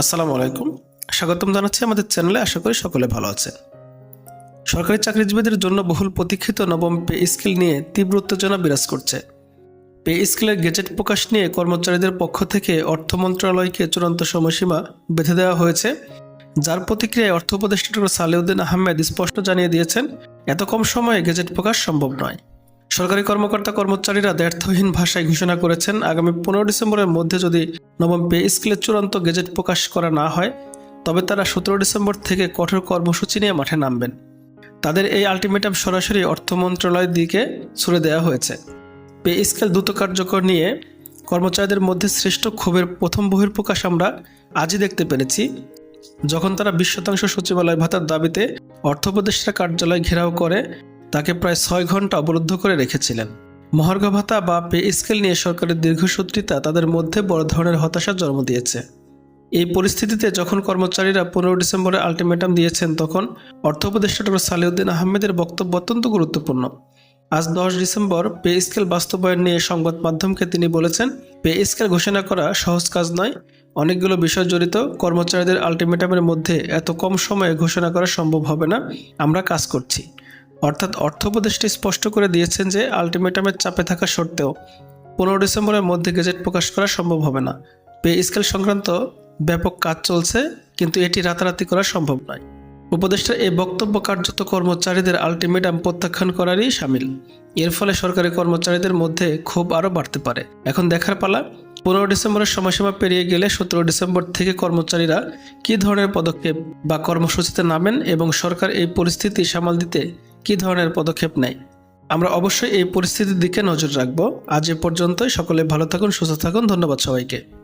আসসালামু আলাইকুম। স্বাগতম জানাচ্ছি আমাদের চ্যানেলে। আশা করি সকলে ভালো আছেন। সরকারি চাকরিজীবীদের জন্য বহুল প্রতীক্ষিত নবম পে স্কেল নিয়ে তীব্র উত্তেজনা বিরাজ করছে। পে স্কেলের গেজেট প্রকাশ নিয়ে কর্মচারীদের পক্ষ থেকে অর্থ মন্ত্রণালয়কে চূড়ান্ত সময়সীমা বেঁধে দেওয়া হয়েছে। যার প্রতিক্রিয়ায় অর্থ উপদেষ্টা ডক্টর সালেউদ্দিন আহমেদ স্পষ্ট জানিয়ে দিয়েছেন, এত কম সময়ে গেজেট প্রকাশ সম্ভব নয়। সরকারি কর্মকর্তা কর্মচারীরা দ্ব্যর্থহীন ভাষায় ঘোষণা করেছেন, আগামী পনেরো ডিসেম্বরের মধ্যে যদি নবম পে স্কেলের চূড়ান্ত গেজেট প্রকাশ করা না হয়, তবে তারা সতেরো ডিসেম্বর থেকে কঠোর কর্মসূচি নিয়ে মাঠে নামবেন। তাদের এই আলটিমেটাম সরাসরি অর্থ মন্ত্রণালয়ের দিকে ছুড়ে দেওয়া হয়েছে। পে স্কেল দ্রুত কার্যকর নিয়ে কর্মচারীদের মধ্যে শ্রেষ্ঠ ক্ষোভের প্রথম বহির্প্রকাশ আমরা আজই দেখতে পেরেছি। যখন তারা বিশ শতাংশ সচিবালয় ভাতার দাবিতে অর্থ কার্যালয় ঘেরাও করে, তাকে প্রায় ছয় ঘণ্টা অবরুদ্ধ করে রেখেছিলেন। মহার্ঘ ভাতা বা পে স্কেল নিয়ে সরকারের দীর্ঘসূত্রিতা তাদের মধ্যে বড় ধরনের হতাশার জন্ম দিয়েছে। এই পরিস্থিতিতে যখন কর্মচারীরা পনেরো ডিসেম্বরে আলটিমেটাম দিয়েছেন, তখন অর্থ উপদেষ্টা ডক্টর সালিউদ্দিন আহমেদের বক্তব্য অত্যন্ত গুরুত্বপূর্ণ। আজ দশ ডিসেম্বর পে স্কেল বাস্তবায়ন নিয়ে সংবাদ মাধ্যমকে তিনি বলেছেন, পে স্কেল ঘোষণা করা সহজ কাজ নয়। অনেকগুলো বিষয় জড়িত, কর্মচারীদের আলটিমেটামের মধ্যে এত কম সময়ে ঘোষণা করা সম্ভব হবে না, আমরা কাজ করছি। অর্থাৎ অর্থ উপদেষ্টা স্পষ্ট করে দিয়েছেন যে, আলটিমেটামের চাপে থাকা সত্ত্বেও পনেরো ডিসেম্বরের মধ্যে গেজেট প্রকাশ করা সম্ভব হবে না। পে স্কেল সংক্রান্ত ব্যাপক কাজ চলছে, কিন্তু এটি রাতারাতি করা সম্ভব নয়। উপদেষ্টার এই বক্তব্য কার্যত কর্মচারীদের আলটিমেটাম প্রত্যাখ্যান করারই সামিল। এর ফলে সরকারি কর্মচারীদের মধ্যে ক্ষোভ আরও বাড়তে পারে। এখন দেখার পালা, পনেরো ডিসেম্বরের সময়সীমা পেরিয়ে গেলে সতেরো ডিসেম্বর থেকে কর্মচারীরা কী ধরনের পদক্ষেপ বা কর্মসূচিতে নামেন এবং সরকার এই পরিস্থিতি সামাল দিতে কী ধরনের পদক্ষেপ নেয়? আমরা অবশ্যই এই পরিস্থিতির দিকে নজর রাখব। আজ এ পর্যন্তই। সকলে ভালো থাকুন, সুস্থ থাকুন। ধন্যবাদ সবাইকে।